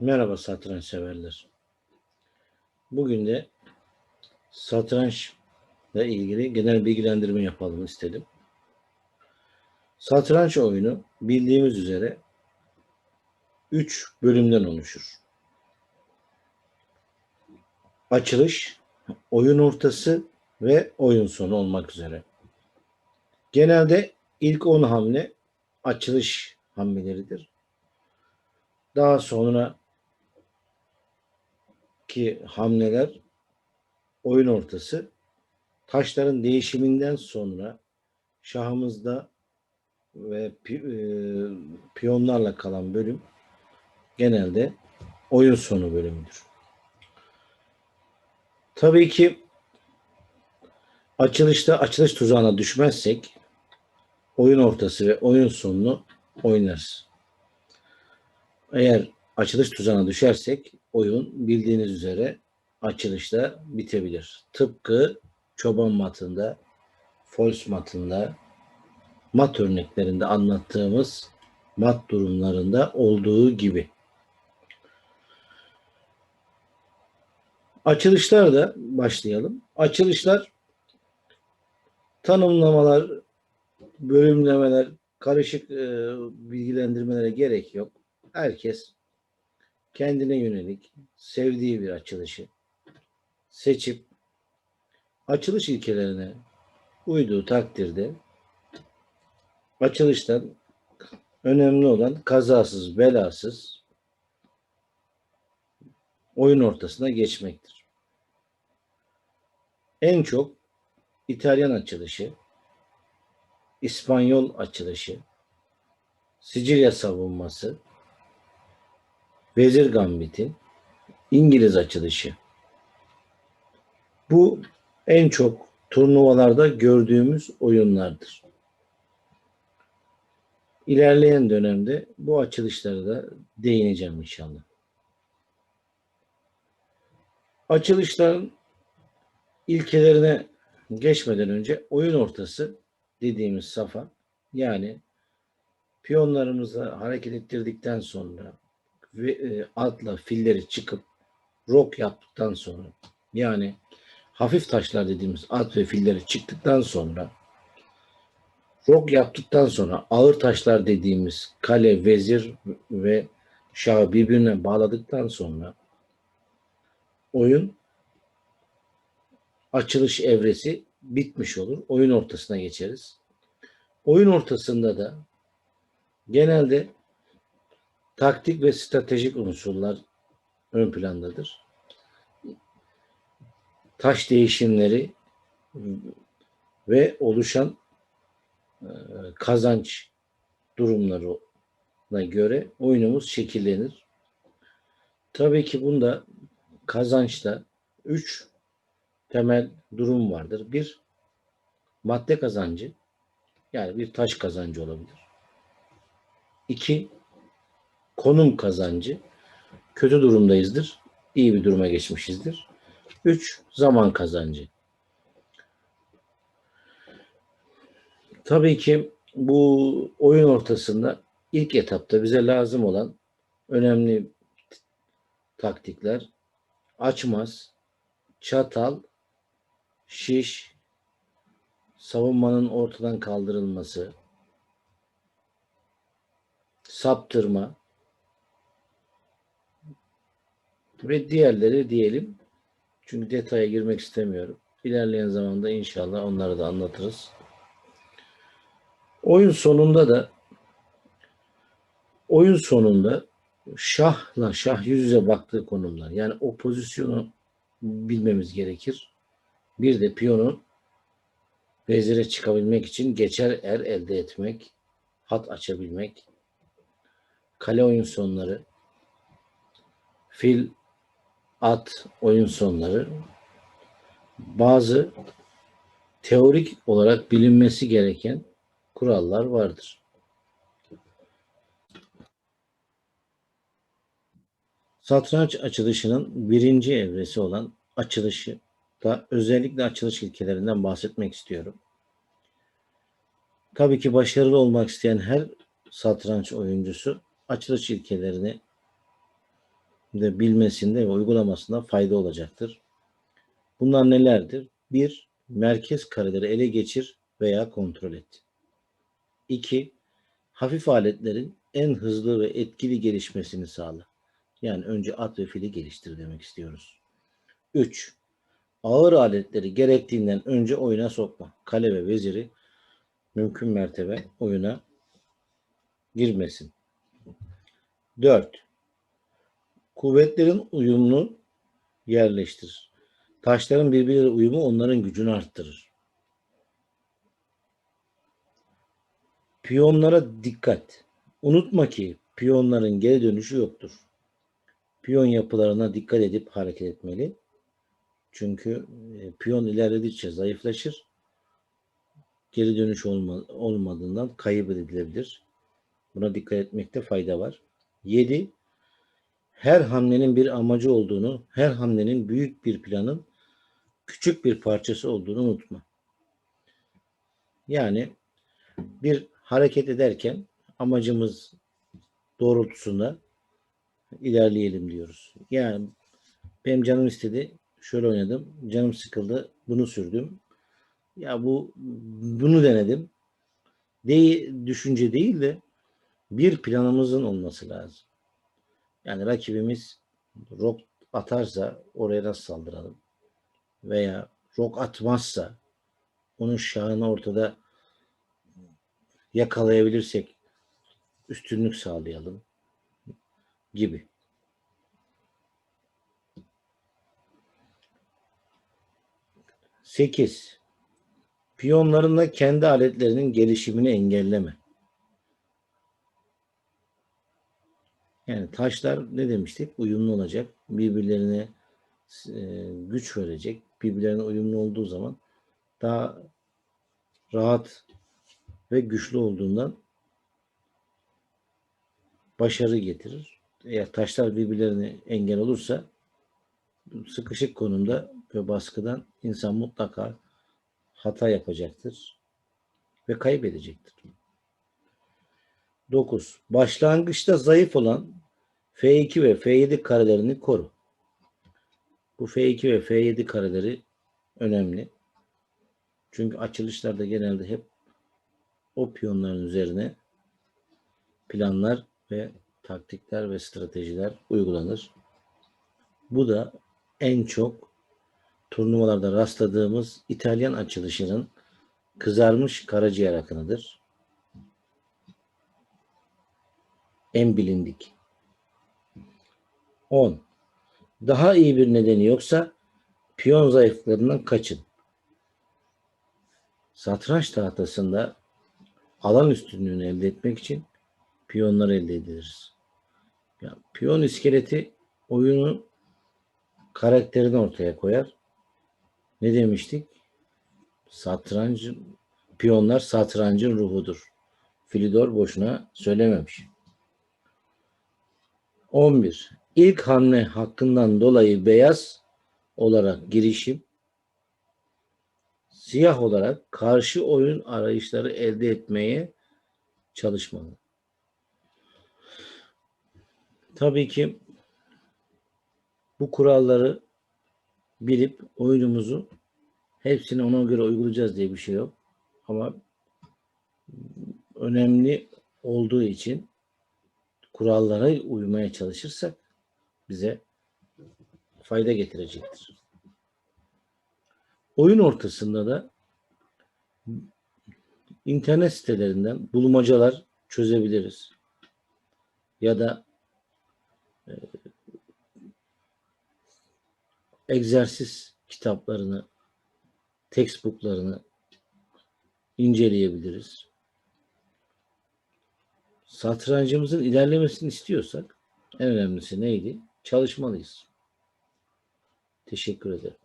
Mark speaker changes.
Speaker 1: Merhaba satranç severler. Bugün de satrançla ilgili genel bilgilendirme yapalım istedim. Satranç oyunu bildiğimiz üzere 3 bölümden oluşur. Açılış, oyun ortası ve oyun sonu olmak üzere. Genelde ilk 10 hamle açılış hamleleridir. Daha sonra ki hamleler oyun ortası taşların değişiminden sonra şahımızda ve e, piyonlarla kalan bölüm genelde oyun sonu bölümüdür. Tabii ki açılışta açılış tuzağına düşmezsek oyun ortası ve oyun sonunu oynarız. Eğer açılış tuzağına düşersek oyun bildiğiniz üzere açılışta bitebilir. Tıpkı çoban matında, fols matında, mat örneklerinde anlattığımız mat durumlarında olduğu gibi. Açılışlar başlayalım. Açılışlar tanımlamalar, bölümlemeler, karışık e, bilgilendirmelere gerek yok. Herkes kendine yönelik sevdiği bir açılışı seçip açılış ilkelerine uyduğu takdirde açılıştan önemli olan kazasız belasız oyun ortasına geçmektir. En çok İtalyan açılışı, İspanyol açılışı, Sicilya savunması, Vezir Gambit'i, İngiliz açılışı. Bu en çok turnuvalarda gördüğümüz oyunlardır. İlerleyen dönemde bu açılışlara da değineceğim inşallah. Açılışların ilkelerine geçmeden önce oyun ortası dediğimiz safa yani piyonlarımızı hareket ettirdikten sonra ve e, atla filleri çıkıp rok yaptıktan sonra yani hafif taşlar dediğimiz at ve filleri çıktıktan sonra rok yaptıktan sonra ağır taşlar dediğimiz kale, vezir ve şahı birbirine bağladıktan sonra oyun açılış evresi bitmiş olur. Oyun ortasına geçeriz. Oyun ortasında da genelde taktik ve stratejik unsurlar ön plandadır. Taş değişimleri ve oluşan e, kazanç durumlarına göre oyunumuz şekillenir. Tabii ki bunda kazançta üç temel durum vardır. Bir, madde kazancı yani bir taş kazancı olabilir. İki, konum kazancı kötü durumdayızdır. iyi bir duruma geçmişizdir. Üç, zaman kazancı. Tabii ki bu oyun ortasında ilk etapta bize lazım olan önemli taktikler açmaz, çatal, şiş, savunmanın ortadan kaldırılması, saptırma ve diğerleri diyelim. Çünkü detaya girmek istemiyorum. İlerleyen zamanda inşallah onları da anlatırız. Oyun sonunda da oyun sonunda şahla şah yüz yüze baktığı konumlar. Yani o pozisyonu bilmemiz gerekir. Bir de piyonun vezire çıkabilmek için geçer er elde etmek, hat açabilmek, kale oyun sonları, fil, at oyun sonları bazı teorik olarak bilinmesi gereken kurallar vardır. Satranç açılışının birinci evresi olan açılışı da özellikle açılış ilkelerinden bahsetmek istiyorum. Tabii ki başarılı olmak isteyen her satranç oyuncusu açılış ilkelerini de bilmesinde ve uygulamasında fayda olacaktır. Bunlar nelerdir? 1. Merkez kareleri ele geçir veya kontrol et. 2. Hafif aletlerin en hızlı ve etkili gelişmesini sağla. Yani önce at ve fili geliştir demek istiyoruz. 3. Ağır aletleri gerektiğinden önce oyuna sokma. Kale ve veziri mümkün mertebe oyuna girmesin. 4. Kuvvetlerin uyumlu yerleştir. Taşların birbirleriyle uyumu onların gücünü arttırır. Piyonlara dikkat. Unutma ki piyonların geri dönüşü yoktur. Piyon yapılarına dikkat edip hareket etmeli. Çünkü e, piyon ilerledikçe zayıflaşır. Geri dönüş olma, olmadığından kayıp edilebilir. Buna dikkat etmekte fayda var. 7. Her hamlenin bir amacı olduğunu, her hamlenin büyük bir planın küçük bir parçası olduğunu unutma. Yani bir hareket ederken amacımız doğrultusunda ilerleyelim diyoruz. Yani benim canım istedi, şöyle oynadım, canım sıkıldı, bunu sürdüm. Ya bu bunu denedim. Değil, düşünce değil de bir planımızın olması lazım. Yani rakibimiz rok atarsa oraya nasıl saldıralım? Veya rok atmazsa onun şahını ortada yakalayabilirsek üstünlük sağlayalım gibi. Sekiz. Piyonlarında kendi aletlerinin gelişimini engelleme. Yani taşlar ne demiştik? Uyumlu olacak. Birbirlerine e, güç verecek. Birbirlerine uyumlu olduğu zaman daha rahat ve güçlü olduğundan başarı getirir. Eğer taşlar birbirlerine engel olursa sıkışık konumda ve baskıdan insan mutlaka hata yapacaktır ve kaybedecektir. 9. Başlangıçta zayıf olan F2 ve F7 karelerini koru. Bu F2 ve F7 kareleri önemli. Çünkü açılışlarda genelde hep o piyonların üzerine planlar ve taktikler ve stratejiler uygulanır. Bu da en çok turnuvalarda rastladığımız İtalyan açılışının kızarmış karaciğer akınıdır. En bilindik. 10. Daha iyi bir nedeni yoksa piyon zayıflıklarından kaçın. Satranç tahtasında alan üstünlüğünü elde etmek için piyonlar elde ediliriz. Yani piyon iskeleti oyunun karakterini ortaya koyar. Ne demiştik? Satranç piyonlar satrancın ruhudur. Filidor boşuna söylememiş. 11. İlk hamle hakkından dolayı beyaz olarak girişim, siyah olarak karşı oyun arayışları elde etmeye çalışmalı. Tabii ki bu kuralları bilip oyunumuzu hepsini ona göre uygulayacağız diye bir şey yok. Ama önemli olduğu için kurallara uymaya çalışırsak bize fayda getirecektir. Oyun ortasında da internet sitelerinden bulmacalar çözebiliriz. Ya da e, egzersiz kitaplarını, textbooklarını inceleyebiliriz. Satrancımızın ilerlemesini istiyorsak en önemlisi neydi? Çalışmalıyız. Teşekkür ederim.